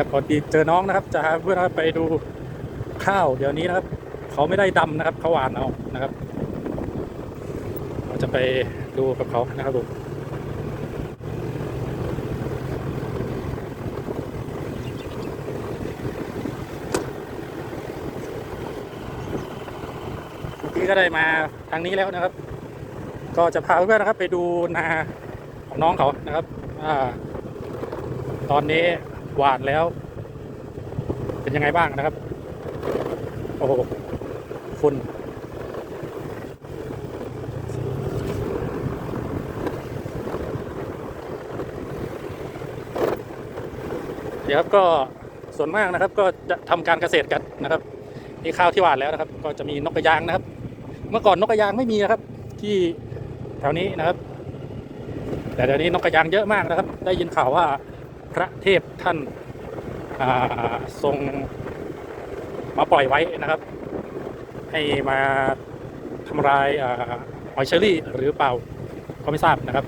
ครับพอดีเจอน้องนะครับ จะเพื่อนไปดูข้าวเดี๋ยวนี้นะครับ เขาไม่ได้ดำนะครับเขาหวานเอานะครับเราจะไปดูกับเขานะครับผมเมื่ก็ได้มาทางนี้แล้วนะครับ ก็จะพาเพื่อนนะครับ ไปดูนาของน้องเขานะครับ อ่า ตอนนี้ หวานแล้ว เป็นยังไงบ้างนะครับ โอ้โหฝุ่นเดี๋ยวครับก็ส่วนมากนะครับก็จะทำการเกษตรกันนะครับนี่ข้าวที่หวานแล้วนะครับ ก็จะมีนกกระยางนะครับ เมื่อก่อนนกกระยางไม่มีนะครับ ที่แถวนี้นะครับ แต่เดี๋ยวนี้นกกระยางเยอะมากนะครับ ได้ยินข่าวว่า พระเทพท่านาทรงมาปล่อยไว้นะครับ ให้มาทำลายอ่าหอยเชอรี่หรือเปล่าก็ไม่ทราบนะครับ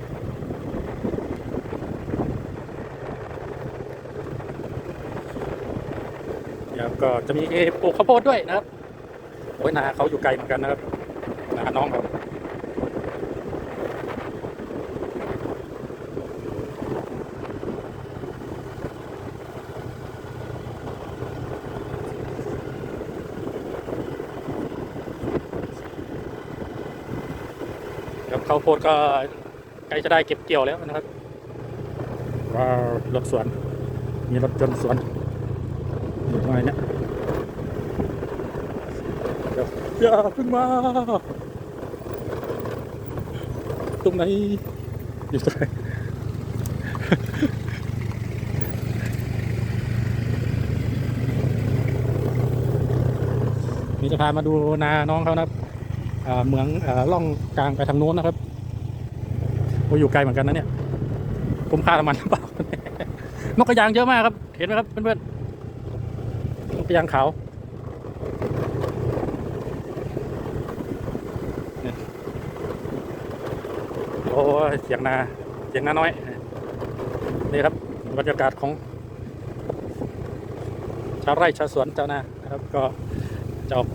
เดี๋ยวก็จะมีปลูกข้าวโพดด้วยนะครับโอ้ยนาเขาอยู่ไกลเหมือนกันนะครับนาน้องเขา ข้าวโพดก็ใกล้จะได้เก็บเกี่ยวแล้วนะครับ ว้าวรถสวน มีรถยนต์สวนอยู่ตรงไหนเนี่ยเดี๋ยวอย่าเพิ่งมา ตรงไหน อยู่ตรงไหนนี่จะพามาดูนาน้องเขานะครับอ่าเหมืองอ่าล่องกลางไปทางโน้นนะครับ โอ้อยู่ไกลเหมือนกันนะเนี่ยคุ้มค่าน้ำมันหรือเปล่านกกระยางเยอะมากครับ เห็นไหมครับเพื่อนๆนกกระยางขาวโอ้เสียงนาเสียงนาน้อยนี่ครับบรรยากาศของชาวไร่ชาวสวนเจ้านานะครับ ก็จะออก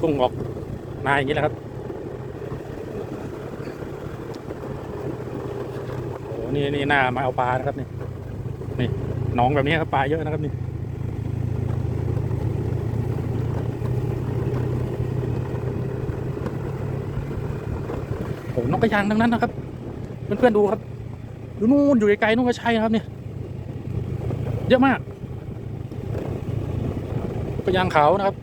ทุ่งออกนาอย่างนี้แหละครับโอ้ นี่นี่หน้ามาเอาปลานะครับนี่นี่หนองแบบนี้ครับปลาเยอะนะครับนี่โอ้นกกระยางทั้งนั้นนะครับ เพื่อนๆดูครับดูนู่นอยู่ไกลๆนู่นก็ใช่นะครับเนี่ยเยอะมากกระยางขาวนะครับ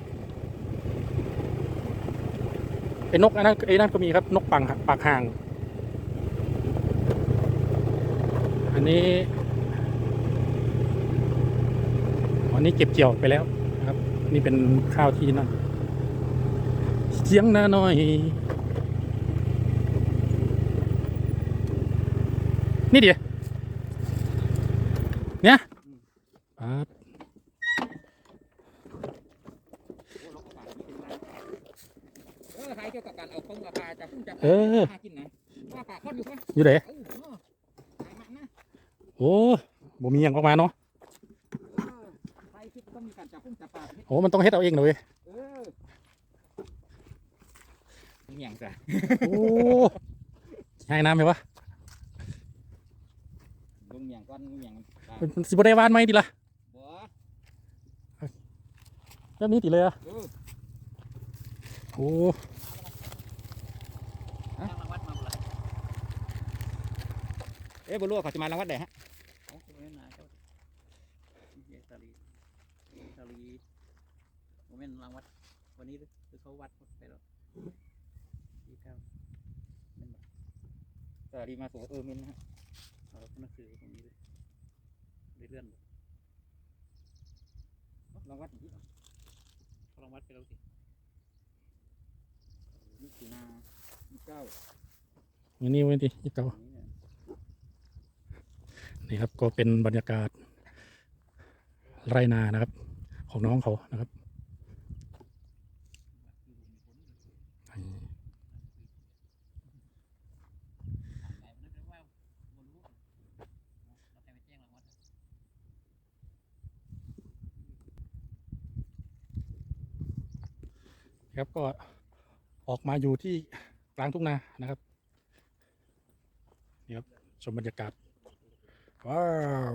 ไอ้นกอันนั้นไอ้นั่นก็มีครับนกปังปากห่าง อั นนี้อันนี้เก็บเกี่ยวไปแล้วนะครับ นี่เป็นข้าวที่นั่นเสียงนาน้อยนี่ดิเนี่ยครับเออหายเกี่ยวกับการเอาปงกับปลาจะพุ่งจะเออหากินนะว่าปลาคอนอยู่ปะอยู่ไหน เอ้าเออหายมันนะ โอ้บ่มีอย่างออกมาเนาะเออไปคิดต้องมีการจับพุ่งจับปลาโอ้มันต้องเฮ็ดเอาเองเลยเออมีอย่างจ้ะโอ้ให้น้ำไหมวะลุงอย่างก้อนลุงอย่างปลามันมันสิบ่ได้วานไหมดิล่ะบ่แบบนี้ติเลยอะเออโอ้รางวัดมาบ่ละเอ๊ะบ่รู้ว่าเขาจะมารางวัดไหนฮะ ของคุณแม่นาเจ้าเยสาลีสาลีโมเมนต์รางวัด วันนี้หรือคือเขาวัดหมดไปแล้วยี่เก้าเป็นแบบสวัสดีมาสู่เออมินนะฮะเอาหนังสือตรงนี้เลยเลยเลื่อนเลยรางวัดอีกเขารางวัดไปแล้วสินี่สีนานี่เก้ายนี่เว้ยดิยี่เก่าอันนี้เนี่ยนี่ครับก็เป็นบรรยากาศ ไรนานะครับ ของน้องเขานะครับ ครับก็ออกมาอยู่ที่กลางทุ่งนานะครับนี่ครับชมบรรยากาศว้าว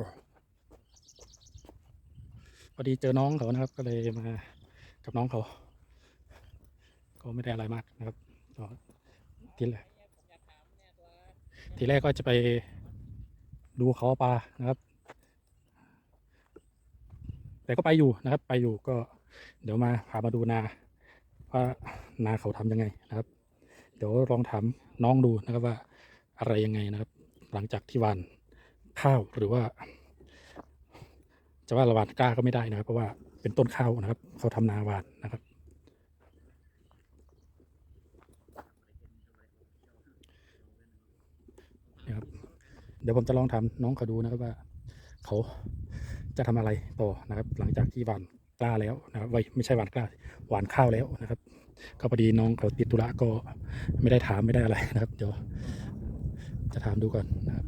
พอดีเจอน้องเขานะครับ ก็เลยมากับน้องเขา ก็ไม่ได้อะไรมากนะครับก็ทีแรกทีแรกก็จะไปดูเขาปลานะครับ แต่ก็ไปอยู่นะครับ ไปอยู่ก็เดี๋ยวมาพามาดูนา ว่านาเขาทำยังไงนะครับ เดี๋ยวลองถามน้องดูนะครับว่าอะไรยังไงนะครับ หลังจากที่หวานข้าวหรือว่า จะว่าละหวานกล้าก็ไม่ได้นะครับ เพราะว่าเป็นต้นข้าวนะครับ เขาทำนาหวานนะครับนะครับ เดี๋ยวผมจะลองถามน้องเขาดูนะครับว่า เขาจะทำอะไรต่อนะครับ หลังจากที่หวาน กล้าแล้วนะครับไว้ไม่ใช่หวานกล้าหวานข้าวแล้วนะครับก็พอดีน้องเขาติดธุระก็ไม่ได้ถามไม่ได้อะไรนะครับ เดี๋ยวจะถามดูก่อนนะครับ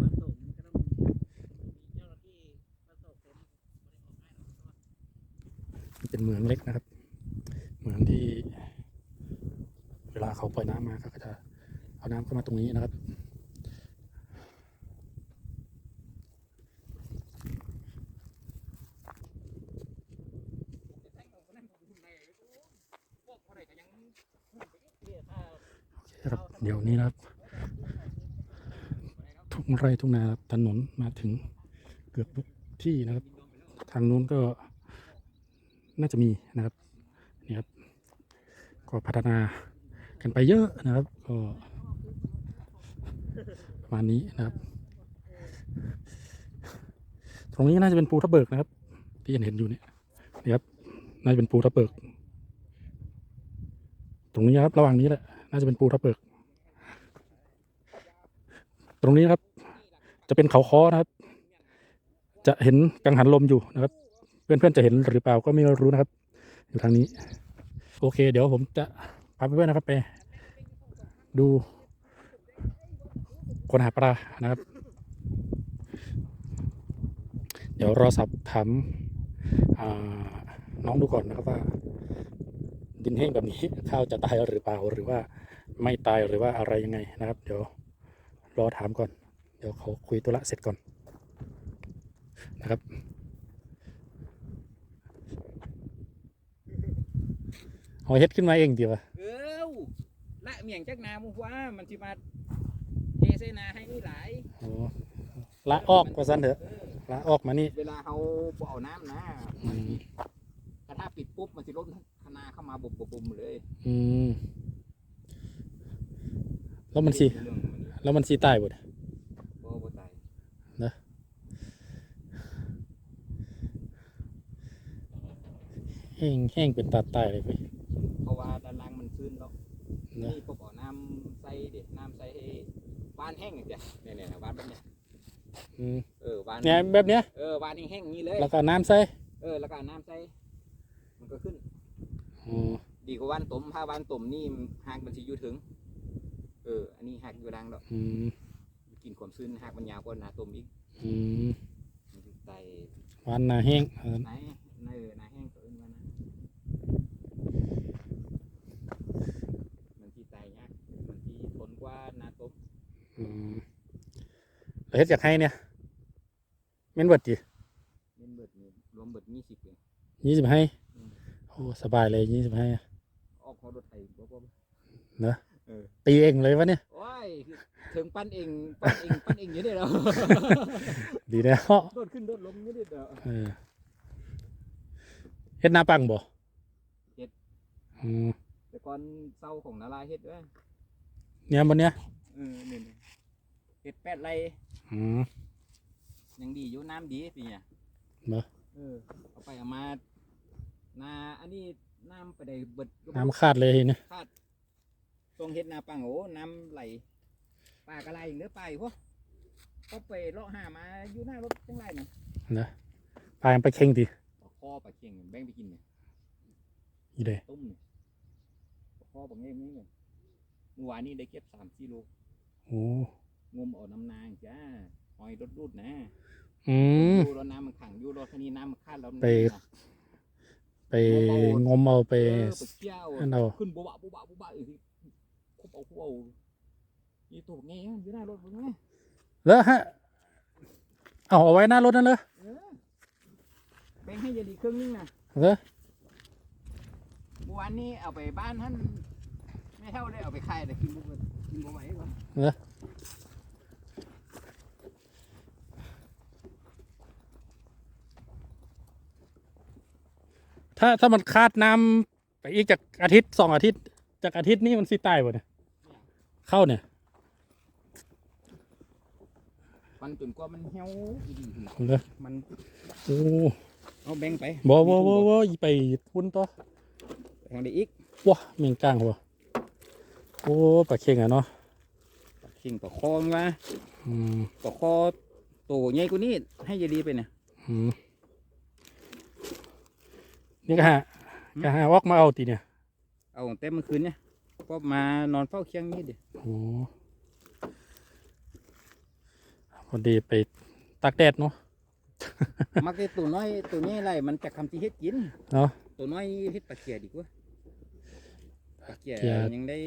มันเจ้าหน้าที่มาส่งเหรอกเพราะว่าเป็นเมืองเล็กนะครับเมืองที่ เวลาเขาปล่อยน้ำมาเขาก็จะเอาน้ำเข้ามาตรงนี้นะครับ เนี่ยถ้า ครับ เดี๋ยวนี้นะครับทุ่งไร่ทุ่งนาครับถนนมาถึงเกือบทุกที่นะครับ ทางนู้นก็น่าจะมีนะครับนี่ครับ ก็พัฒนากันไปเยอะนะครับก็ประมาณนี้นะครับ ตรงนี้น่าจะเป็นปูทับเบิกนะครับ ที่เห็นเห็นอยู่เนี่ยนี่ครับน่าจะเป็นปูทับเบิก ตรงนี้ครับระหว่างนี้แหละน่าจะเป็นปูทับเบิก ตรงนี้นะครับ จะเป็นเขาคอนะครับ จะเห็นกังหันลมอยู่นะครับ เพื่อนๆจะเห็นหรือเปล่าก็ไม่รู้นะครับ อยู่ทางนี้ โอเค เดี๋ยวผมจะพาเพื่อนๆนะครับไป ดูคนหาปลานะครับ เดี๋ยวรอสับถามน้องดูก่อนนะครับว่า ดินแห้งแบบนี้ข้าวจะตายหรือเปล่าหรือว่าไม่ตายหรือว่าอะไรยังไงนะครับ เดี๋ยว รอถามก่อน เดี๋ยวเขาคุยตัวละเสร็จก่อนนะครับ เอาเฮ็ดขึ้นมาเองดีวะเออละเมียงจักนามุว่ามันสิมาเทใส่นาให้นี่หลายโอ้ละออกว่าสันเถอะเออละออกมานี่ เวลาเขาบ่เอาน้ำนะอืมกระทาปิดปุ๊บมันสิล้นคณาเข้ามาบุบบุบบุบเลย อืมแล้วมันสิ เรื่องมัน แล้วมันสิตายบ่เนี่ยบ่บ่ตายแห้งแห้งเป็นตาตายเลยเว้ยเพราะว่าด้านล่างมันชื้นแล้วนะนี่พวกเอาน้ำใส่เด็ดน้ำใส่ให้บ้านแห้งอย่างเดียวเนี่ยเนี่ยบ้านแบบเนี้ยอืมเออบ้านเนี่ยแบบเนี้ยเออบ้านแห้งๆอย่างนี้เลยแล้วก็น้ำใส่เออแล้วก็เอาน้ำใส่มันก็ขึ้นอ๋อดีกว่าบ้านต้มถ้าบ้านต้มนี่หากมันสิอยู่ถึง เออ อันนี้หากอยู่ดังดอกอืมกินความชื้นหากมันยาวกว่าหนาต้มอีกอืมมันสิไตหวานหนาแห้งเออไหนในเออหนาแห้งก็เอิ้นว่านะมันสิไตยากมันสิทนกว่าหนาต้มอืมแล้วเฮ็ดจากให้เนี่ยแม่นเบิดดิเล่นเบิดนี่รวมเบิดยี่สิบเองยี่สิบให้โอ้สบายเลยยี่สิบให้ ออกเขารถไถบ่บ่เนอะเออ ตีเองเลยวะเนี่ย โอ้ยถึงปั้นเองปั้นเองปั้นเองอยู่เด้อเนาะดีแล้วโดดขึ้นโดดลงอยู่เด้อเด้อ เออเฮ็ดหน้าปังบ่เฮ็ด อืมแต่ก่อนเศร้าของนาราเฮ็ดเด้อเนี่ยบนเนี้ยเออนี่นี่เฮ็ดแปดไรอืม ยังดีอยู่น้ำดีปีเนี่ยเหรอ เออเอาไปเอามานาอันนี้น้ำไปได้เบิดก็บ่น้ำขาดเลยเนี่ยคาด ตรงเฮ็ดนาปังโอ้น้ำไหลปลากระไรอย่างเด้อไปพวกก็ไปเลาะหามาอยู่หน้ารถจังไรน่ะนะปลายังไปเข่งดิปลาคอปลาเค็งแบ่งไปกินเนี่ยอีเด้ต้มเนี่ยปลาคอปลาเงี้ยนี่เนี่ยเมื่อวานนี้ได้เก็บสามกิโลโอ้งมเอาน้ำนางจ้าหอยรถรูดนะอืมอยู่รถน้ำมันขังอยู่รถคันนี้น้ำมันคาดแล้วไปนะไไปงมเอาไปเออไปเกี่ยวอันเอาขึ้นบุบะบุบะบุบะอีก ทีคุบเอาคุบเอานี่ตัวไงอยู่หน้ารถมึงไงแล้วฮะ เอาเอาไว้หน้ารถนั่นเลยเออแบ่งให้ยายดีครึ่งนึงนะเหรอเมื่อวานนี้เอาไปบ้านท่านไม่เท่าได้เอาไปขายแต่กินบุบกินบุบไหวก่อนเหรอถ้าถ้ามันคาดน้ำไปอีกจากอาทิตย์สองอาทิตย์ จากอาทิตย์นี้มันสิตายบ่เนี่ย เข้าเนี่ยมันจนกว่ามันเหี่ยวอีดีขึ้นเหรอมันโอ้เอาแบ่งไปบ่บ่บ่บ่อีไปพุ่นต่อแบ่งได้อีกว้าเมียงกลางหัวโอ้ปลาเค็งอะเนาะสิ่งต่อคอมันว่าอืมต่อคอตัวใหญ่กว่านี้ให้ยายดีไปเนี่ย อืมนี่ก็ฮะก็ฮะวอกมาเอาตีเนี่ยเอาตั้งแต่เมื่อคืนเนี่ย ก็มานอนเฝ้าเคียงนี่ดิโอ้พอดีไปตากแดดเนาะมักได้ตัวน้อยตัวนี้ไรมันจะคำที่เฮ็ดกินเนาะตัวน้อยเฮ็ดปลาเกียดีกว่าปลาเกียเกียยังได้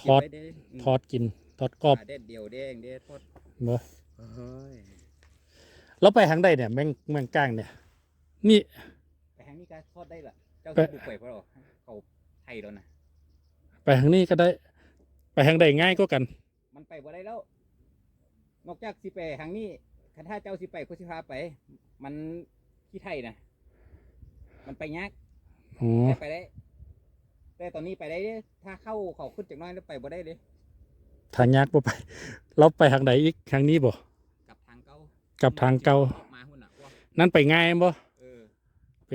ทอดเก็บไว้ได้มทอดกินทอดกรอบปลาแดดเดียวแดงแดดทอดเนาะเฮ้ยแล้วไปทางใดเนี่ยแมงแมงกลางเนี่ย นี่ไปทางนี้ก็ทอดได้ละเจ้าไปสิบุกไปเพราะเราเขา ไทยแล้วนะไปทางนี้ก็ได้ ไปทางใดง่ายก็กัน มันไปบ่ได้แล้ว นอกจากสิไปทางนี้คันถ้าเจ้าสิไปก็สิพาไป มันที่ไทยนะมันไปยากอ๋อแต่ไปได้ แต่ตอนนี้ไปได้เด้ถ้าเข้าเขาขึ้นจากน้อยแล้วไปบ่ได้เลยทางยากบ่ไป เราไปทางใดอีกทางนี้บ่กลับทางเก่ากับทางเก่ามาหุ่นอะว่านั่นไปง่ายบ่เออไป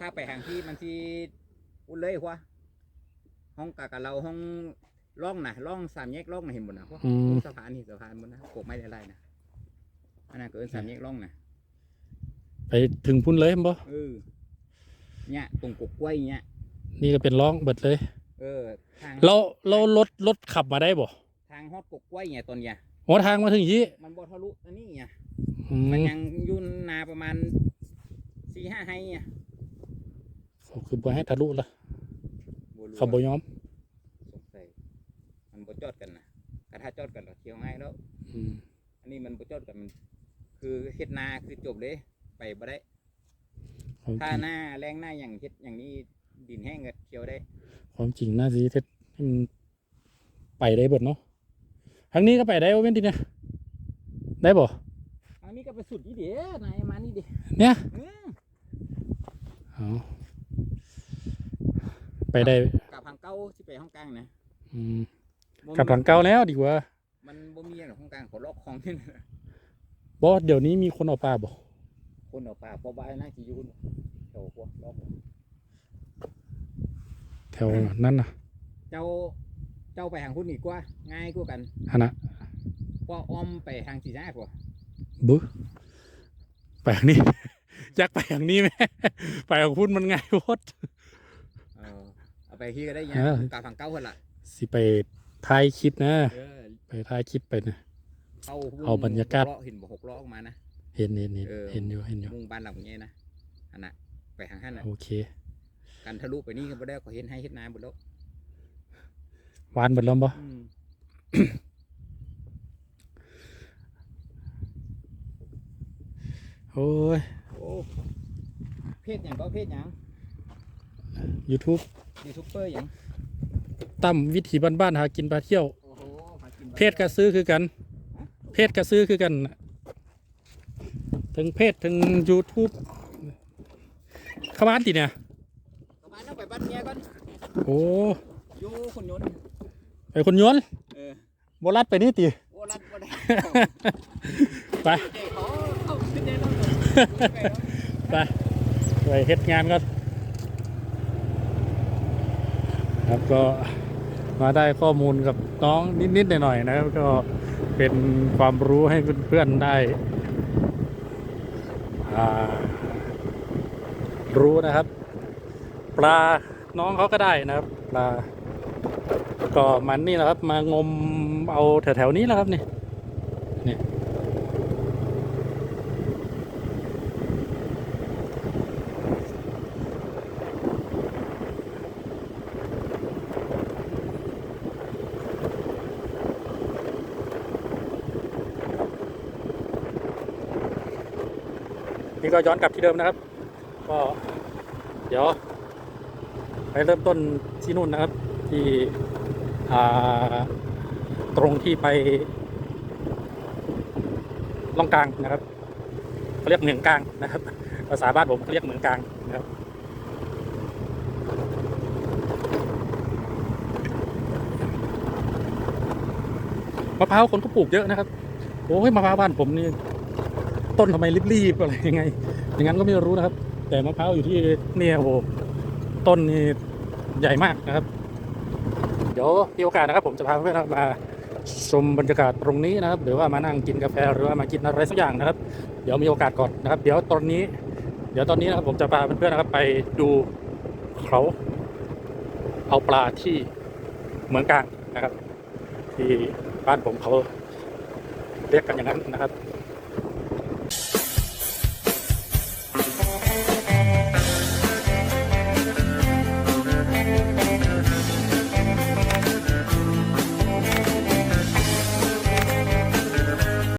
ถ้าไปทางที่มันที่ อุ่นเลยว่าห้องกากะเราห้องร่องนะร่องสามแยกร่องนะเห็นบนนะพวกอืม สะพานนี่สะพานบนนะโกบไม้ไล่ๆนะอันนั้นก็เป็นสามแยกร่องนะไปถึงพุ่นเลยบ่ เออเนี่ยตรงกกกล้วยเนี่ยนี่ก็เป็นร่องเบิดเลย เออทางเราเรารถรถขับมาได้บ่ทางฮอดกกกล้วยเนี่ยตอนเนี่ยหัวทางมาถึงยี่มันบ่ทะลุอันนี้เนี่ยอืมันมยังอยุ่นนาประมาณสี่ห้าไฮเนี่ยเขาคือบ่ให้ทะลุละบ่ รู้เขาบ่ยอมสงสัยมันบ่จอดกันนะแต่ถ้าจอดกันเราเที่ยวง่ายแล้วอืมอันนี้มันบ่จอดกันมันคือเฮ็ดนาคือจบเลยไปบ่ได้ ความจถ้าริงหน้าแรงหน้าอย่างเฮ็ดอย่างนี้ดินแห้งก็เที่ยวได้ ความจริงน่าสิเท็ดให้มันไปได้เบิดเนาะทางนี้ก็ไปได้บ่แม่นติเนี่ยได้บ่ อันนี้ก็ไปสุดนี่เด้นายมานี่เด้เนี่ยเออเอา ไปได้กับทางเก่าสิไปห้องกลางนะอืมบ่กลับทางเก่าแล้วดีกว่า มันบ่มีหรอกห้องกลางเขาล็อกของนี่นะบ่เดี๋ยวนี้มีคนเอาปลาบ่คนเอาป่าพอบ้านน่าสิอยู่พุ่นแถวพวกล็อกแถวนั้นน่ะ เจ้าเจ้าไปทางพุ่นนี่กว่า ง่ายกว่ากันหั่นน่ะเพราะอ้อมไปทางสีหน้าพวกบึไปทางนี้อยากไปทางนี้ไหมไปทางพุ่นมันง่ายโพดเออ เอาไปที่ก็ได้ยังเออกับทางเก่าพุ่นล่ะสิไปถ่ายคลิปนะเออไปถ่ายคลิปไปนะเข้าพุ่นเอาบรรยากาศหล้อเห็นบ่หกล้อออกมานะเห็นเห็นเห็นเออเห็นอยู่เห็นอยู่มุ่งบ้านหลังนี้นะอันน่ะไปทางหันน่ะโอเคกันทะลุไปนี่ก็บ่ได้ก็เห็นให้เฮ็ดนาหมดแล้วหวานเบิดแล้วบ่อืมโอ้ยโอ้เพศหยังก็เพศหยัง YouTube ยูทูบเบอร์หยังตั้มวิถีบ้านๆหากินปลาเที่ยว โอ้โหหากินเพศกระซื้อคือกัน เพศกระซื้อคือกันน่ะถึงเพศถึง YouTube เข้าบ้านติเนี่ย ประมาณนั้นไปบ้านเมียก่อนโอ้อยู่คนยนต์ไปคนโยนเออโบรัดไปนี่ติ โอ้รัดบ่ได้ไปเจ๊เขาเอาขึ้นได้แล้วไปแล้วไปไปเฮ็ดงานก็ ครับก็มาได้ข้อมูลกับน้องนิดๆหน่อยๆนะครับก็เป็นความรู้ให้เพื่อนๆได้รู้นะครับ ปลาน้องเขาก็ได้นะครับปลาก็มันนี่แหละครับ มางมเอาแถวๆนี้แหละครับนี่ ก็ย้อนกลับที่เดิมนะครับ ก็เดี๋ยว ไปเริ่มต้นที่นู่นนะครับ ที่ตรงที่ไปล่องกลางนะครับเขาเรียกเหมืองกลางนะครับ ภาษาบ้านผมเขาเรียกเหมืองกลางนะครับมะพร้าวคนก็ปลูกเยอะนะครับโอ้ยมะพร้าวบ้านผมนี่ ต้นทำไมรีบๆอะไรยังไง อย่างนั้นก็ไม่รู้นะครับ แต่มะพร้าวอยู่ที่เนี่ยโอ้โหต้นนี่ใหญ่มากนะครับ เดี๋ยวมีโอกาสนะครับ ผมจะพาเพื่อนๆมาชมบรรยากาศตรงนี้นะครับ หรือว่ามานั่งกินกาแฟหรือว่ามากินอะไรสักอย่างนะครับ เดี๋ยวมีโอกาสก่อนนะครับ เดี๋ยวตอนนี้ เดี๋ยวตอนนี้นะครับผมจะพาเพื่อนๆนะครับ ไปดูเขาเอาปลาที่เหมืองกลางนะครับ ที่บ้านผมเขาเรียกกันอย่างนั้นนะครับ